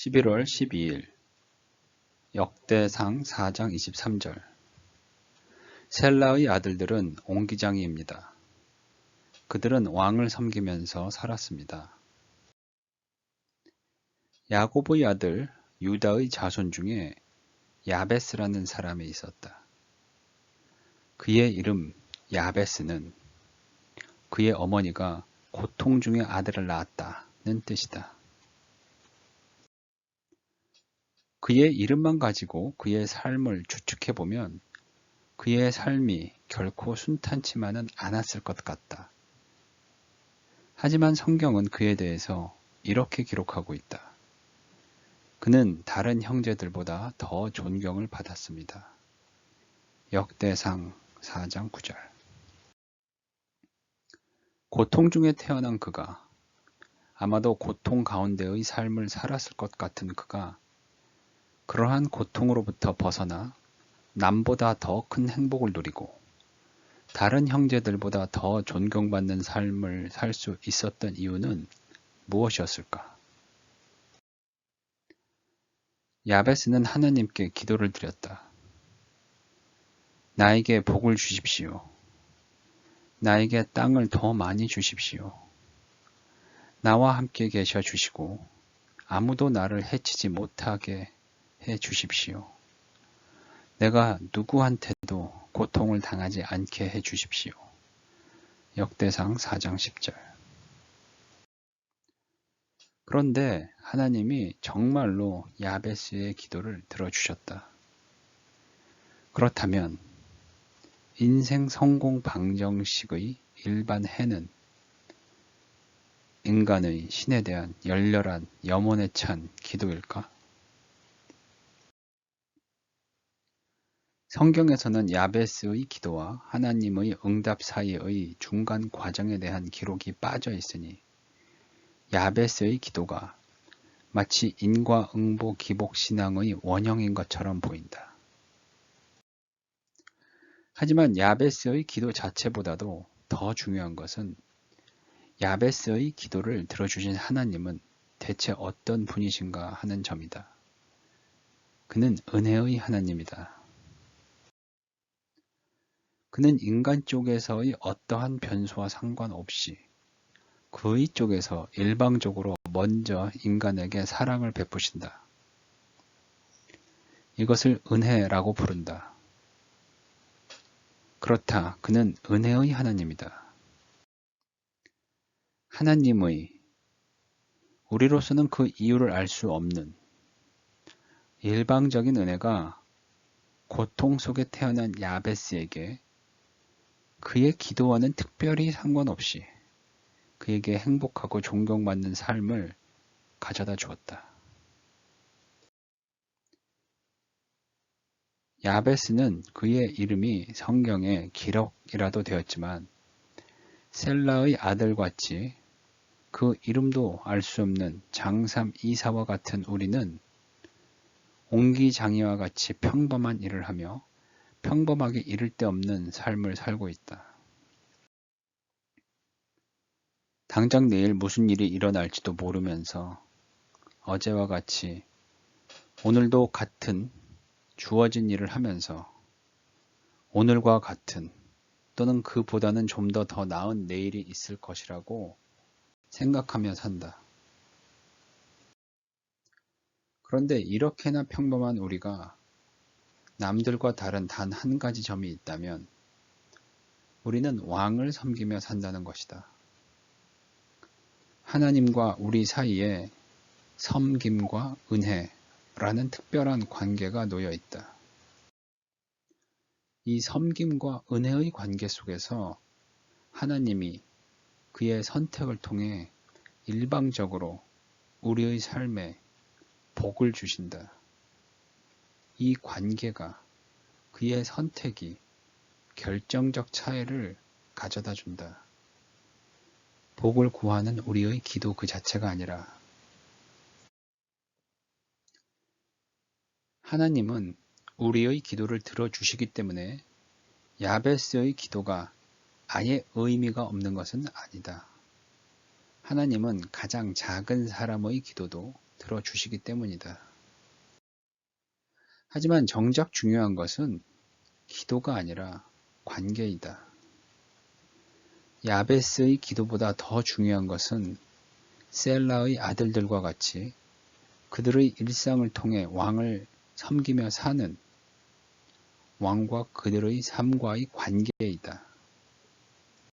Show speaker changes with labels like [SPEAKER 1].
[SPEAKER 1] 11월 12일 역대상 4장 23절 셀라의 아들들은 옹기장이입니다. 그들은 왕을 섬기면서 살았습니다. 야고보의 아들 유다의 자손 중에 야베스라는 사람이 있었다. 그의 이름 야베스는 그의 어머니가 고통 중에 아들을 낳았다는 뜻이다. 그의 이름만 가지고 그의 삶을 추측해 보면 그의 삶이 결코 순탄치만은 않았을 것 같다. 하지만 성경은 그에 대해서 이렇게 기록하고 있다. 그는 다른 형제들보다 더 존경을 받았습니다. 역대상 4장 9절 고통 중에 태어난 그가 아마도 고통 가운데의 삶을 살았을 것 같은 그가 그러한 고통으로부터 벗어나 남보다 더 큰 행복을 누리고 다른 형제들보다 더 존경받는 삶을 살 수 있었던 이유는 무엇이었을까? 야베스는 하나님께 기도를 드렸다. 나에게 복을 주십시오. 나에게 땅을 더 많이 주십시오. 나와 함께 계셔 주시고 아무도 나를 해치지 못하게 해 주십시오. 내가 누구한테도 고통을 당하지 않게 해 주십시오. 역대상 4장 10절. 그런데 하나님이 정말로 야베스의 기도를 들어주셨다. 그렇다면 인생 성공 방정식의 일반 해는 인간의 신에 대한 열렬한 염원에 찬 기도일까? 성경에서는 야베스의 기도와 하나님의 응답 사이의 중간 과정에 대한 기록이 빠져 있으니 야베스의 기도가 마치 인과응보 기복 신앙의 원형인 것처럼 보인다. 하지만 야베스의 기도 자체보다도 더 중요한 것은 야베스의 기도를 들어주신 하나님은 대체 어떤 분이신가 하는 점이다. 그는 은혜의 하나님이다. 그는 인간 쪽에서의 어떠한 변수와 상관없이 그의 쪽에서 일방적으로 먼저 인간에게 사랑을 베푸신다. 이것을 은혜라고 부른다. 그렇다. 그는 은혜의 하나님이다. 하나님의 우리로서는 그 이유를 알 수 없는 일방적인 은혜가 고통 속에 태어난 야베스에게 그의 기도와는 특별히 상관없이 그에게 행복하고 존경받는 삶을 가져다 주었다. 야베스는 그의 이름이 성경에 기록이라도 되었지만 셀라의 아들같이 그 이름도 알 수 없는 장삼 이사와 같은 우리는 옹기장이와 같이 평범한 일을 하며 평범하게 이를 데 없는 삶을 살고 있다. 당장 내일 무슨 일이 일어날지도 모르면서 어제와 같이 오늘도 같은 주어진 일을 하면서 오늘과 같은 또는 그보다는 좀 더더 나은 내일이 있을 것이라고 생각하며 산다. 그런데 이렇게나 평범한 우리가 남들과 다른 단 한 가지 점이 있다면 우리는 왕을 섬기며 산다는 것이다. 하나님과 우리 사이에 섬김과 은혜라는 특별한 관계가 놓여 있다. 이 섬김과 은혜의 관계 속에서 하나님이 그의 선택을 통해 일방적으로 우리의 삶에 복을 주신다. 이 관계가 그의 선택이 결정적 차이를 가져다 준다. 복을 구하는 우리의 기도 그 자체가 아니라 하나님은 우리의 기도를 들어주시기 때문에 야베스의 기도가 아예 의미가 없는 것은 아니다. 하나님은 가장 작은 사람의 기도도 들어주시기 때문이다. 하지만 정작 중요한 것은 기도가 아니라 관계이다. 야베스의 기도보다 더 중요한 것은 셀라의 아들들과 같이 그들의 일상을 통해 왕을 섬기며 사는 왕과 그들의 삶과의 관계이다.